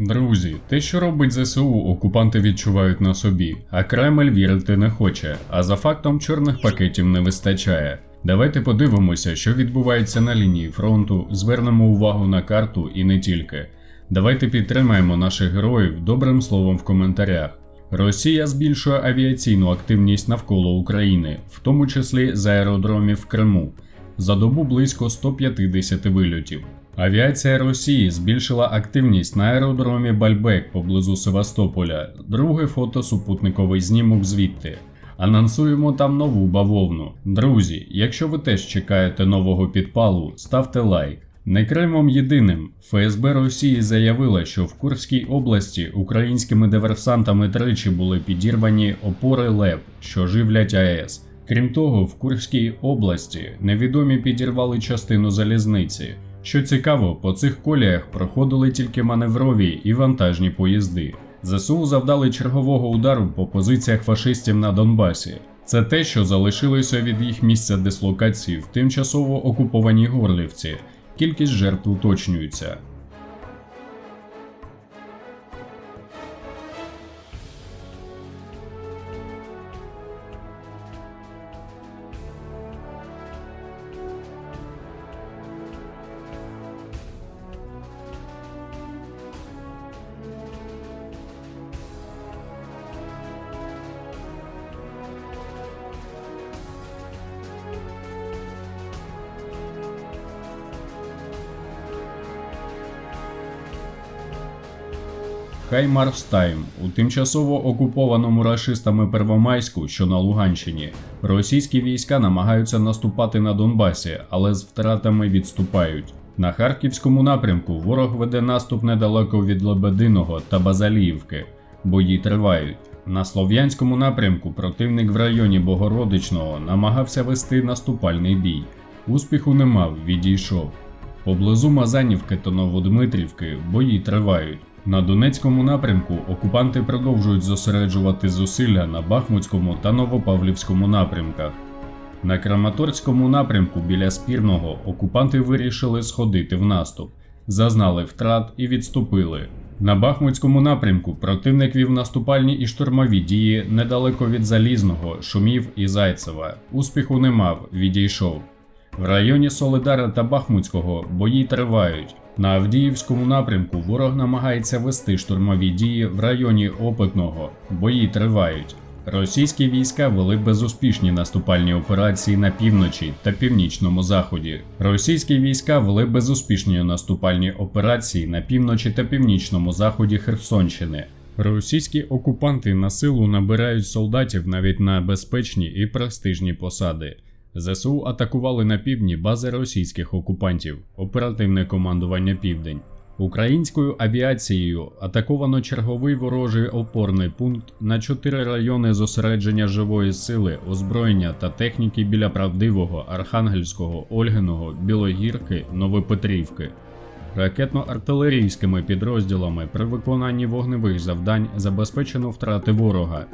Друзі, те, що робить ЗСУ, окупанти відчувають на собі, а Кремль вірити не хоче, а за фактом чорних пакетів не вистачає. Давайте подивимося, що відбувається на лінії фронту, звернемо увагу на карту і не тільки. Давайте підтримаємо наших героїв добрим словом в коментарях. Росія збільшує авіаційну активність навколо України, в тому числі з аеродромів в Криму. За добу близько 150 вильотів. Авіація Росії збільшила активність на аеродромі Бальбек поблизу Севастополя. Друге фото супутниковий знімок звідти. Анонсуємо там нову бавовну. Друзі, якщо ви теж чекаєте нового підпалу, ставте лайк. Не Кримом єдиним ФСБ Росії заявила, що в Курській області українськими диверсантами тричі були підірвані опори ЛЕП, що живлять АЕС. Крім того, в Курській області невідомі підірвали частину залізниці. Що цікаво, по цих коліях проходили тільки маневрові і вантажні поїзди. ЗСУ завдали чергового удару по позиціях фашистів на Донбасі. Це те, що залишилося від їх місця дислокації в тимчасово окупованій Горлівці. Кількість жертв уточнюється. Хаймарстайм у тимчасово окупованому рашистами Первомайську, що на Луганщині, російські війська намагаються наступати на Донбасі, але з втратами відступають. На харківському напрямку ворог веде наступ недалеко від Лебединого та Базаліївки. Бої тривають. На слов'янському напрямку противник в районі Богородичного намагався вести наступальний бій. Успіху не мав, відійшов. Поблизу Мазанівки та Новодмитрівки бої тривають. На Донецькому напрямку окупанти продовжують зосереджувати зусилля на Бахмутському та Новопавлівському напрямках. На Краматорському напрямку біля Спірного окупанти вирішили сходити в наступ, зазнали втрат і відступили. На Бахмутському напрямку противник вів наступальні і штурмові дії недалеко від Залізного, Шумів і Зайцева. Успіху не мав, відійшов. В районі Солидара та Бахмутського бої тривають. На Авдіївському напрямку ворог намагається вести штурмові дії в районі Опитного. Бої тривають. Російські війська вели безуспішні наступальні операції на півночі та північному заході. Російські війська вели безуспішні наступальні операції на півночі та північному заході Херсонщини. Російські окупанти на силу набирають солдатів навіть на безпечні і престижні посади. ЗСУ атакували на півдні бази російських окупантів, оперативне командування Південь. Українською авіацією атаковано черговий ворожий опорний пункт на чотири райони зосередження живої сили, озброєння та техніки біля Правдивого, Архангельського, Ольгиного, Білогірки, Новопетрівки. Ракетно-артилерійськими підрозділами при виконанні вогневих завдань забезпечено втрати ворога.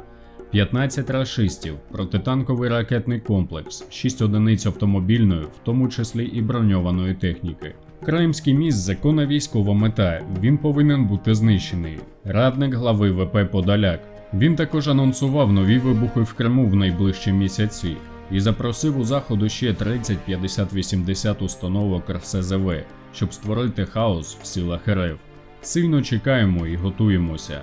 15 рашистів, протитанковий ракетний комплекс, 6 одиниць автомобільної, в тому числі і броньованої техніки. Кримський міст законна військова мета, він повинен бути знищений. Радник глави ВП Подоляк. Він також анонсував нові вибухи в Криму в найближчі місяці і запросив у заходу ще 30, 50, 80 установок РСЗВ, щоб створити хаос в силах РФ. Сильно чекаємо і готуємося.